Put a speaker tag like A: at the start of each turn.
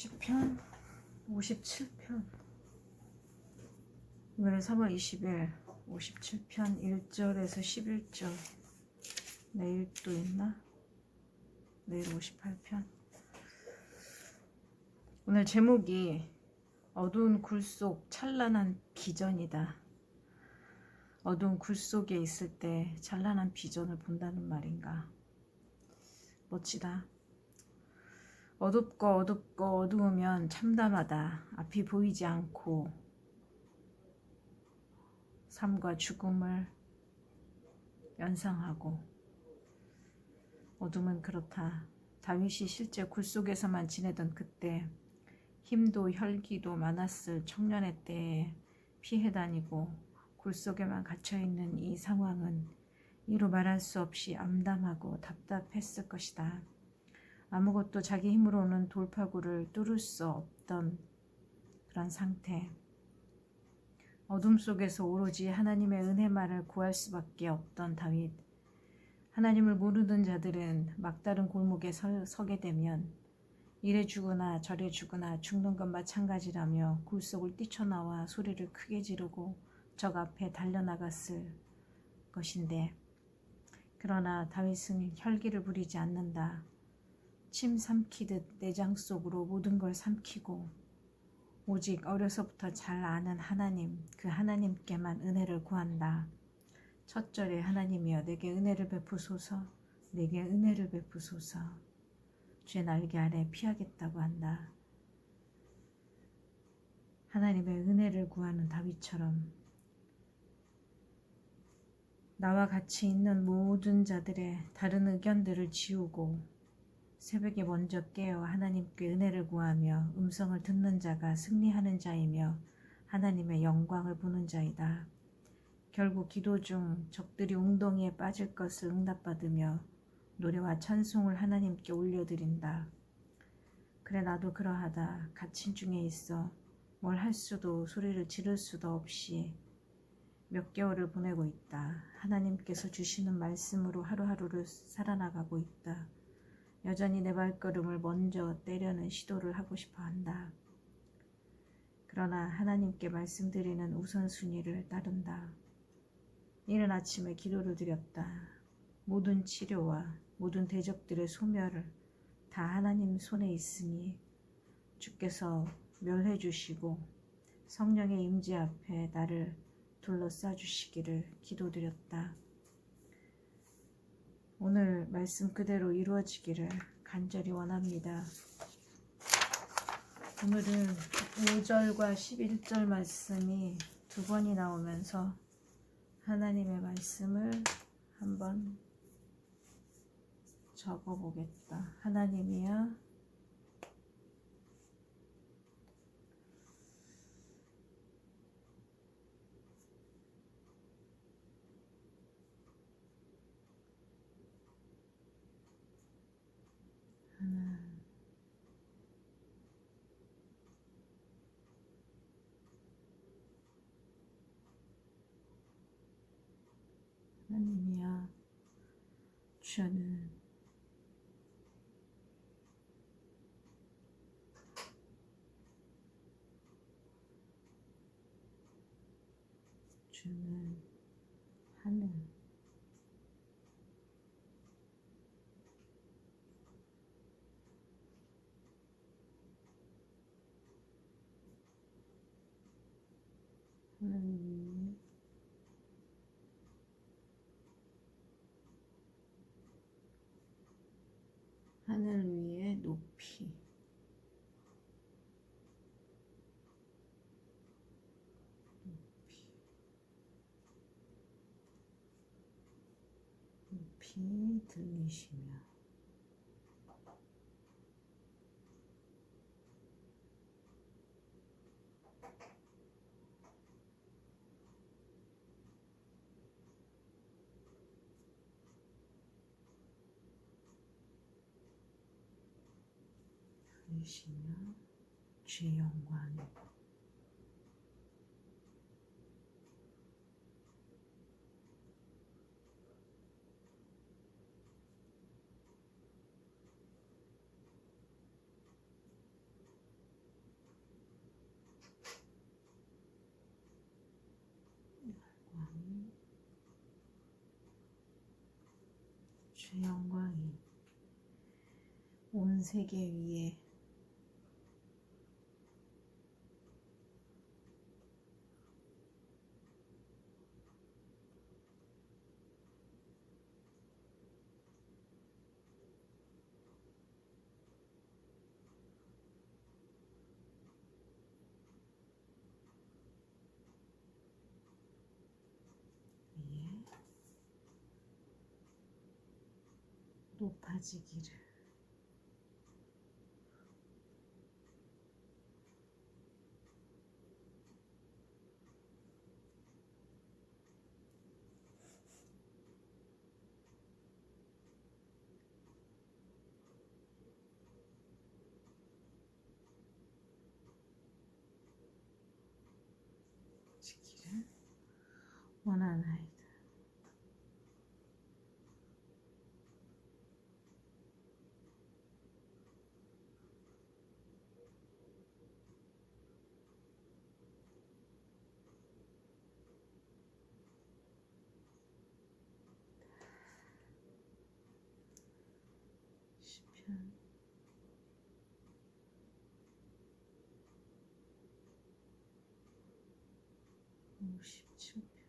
A: 시편? 57편. 오늘은 3월 20일 57편 1절에서 11절. 내일 또 있나? 내일 58편. 오늘 제목이 어두운 굴 속 찬란한 비전이다. 어두운 굴 속에 있을 때 찬란한 비전을 본다는 말인가? 멋지다 어둡고 어둡고 어두우면 참담하다. 앞이 보이지 않고 삶과 죽음을 연상하고 어둠은 그렇다. 다윗이 실제 굴 속에서만 지내던 그때 힘도 혈기도 많았을 청년의 때에 피해 다니고 굴 속에만 갇혀 있는 이 상황은 이루 말할 수 없이 암담하고 답답했을 것이다. 아무것도 자기 힘으로 오는 돌파구를 뚫을 수 없던 그런 상태. 어둠 속에서 오로지 하나님의 은혜만을 구할 수밖에 없던 다윗. 하나님을 모르는 자들은 막다른 골목에 서, 서게 되면 이래 죽으나 저래 죽으나 죽는 것 마찬가지라며 굴 속을 뛰쳐나와 소리를 크게 지르고 적 앞에 달려나갔을 것인데 그러나 다윗은 혈기를 부리지 않는다. 침 삼키듯 내장 속으로 모든 걸 삼키고 오직 어려서부터 잘 아는 하나님, 그 하나님께만 은혜를 구한다. 첫 절에 하나님이여 내게 은혜를 베푸소서, 내게 은혜를 베푸소서. 주의 날개 아래 피하겠다고 한다. 하나님의 은혜를 구하는 다윗처럼 나와 같이 있는 모든 자들의 다른 의견들을 지우고 새벽에 먼저 깨어 하나님께 은혜를 구하며 음성을 듣는 자가 승리하는 자이며 하나님의 영광을 보는 자이다. 결국 기도 중 적들이 웅덩이에 빠질 것을 응답받으며 노래와 찬송을 하나님께 올려드린다. 그래 나도 그러하다. 갇힌 중에 있어 뭘 할 수도 소리를 지를 수도 없이 몇 개월을 보내고 있다. 하나님께서 주시는 말씀으로 하루하루를 살아나가고 있다. 여전히 내 발걸음을 먼저 때려는 시도를 하고 싶어 한다. 그러나 하나님께 말씀드리는 우선순위를 따른다. 이른 아침에 기도를 드렸다. 모든 치료와 모든 대적들의 소멸을 다 하나님 손에 있으니 주께서 멸해 주시고 성령의 임재 앞에 나를 둘러싸 주시기를 기도드렸다. 오늘 말씀 그대로 이루어지기를 간절히 원합니다. 오늘은 5절과 11절 말씀이 두 번이 나오면서 하나님의 말씀을 한번 적어 보겠다. 하나님이야 하나님이야. 주는 주는 하늘 하나님 하늘 위에 높이 높이 높이 들리시며 들리시며 주의 영광이 주 영광이 온 세계 위에 높아지기를. 지기를 원하나이 57편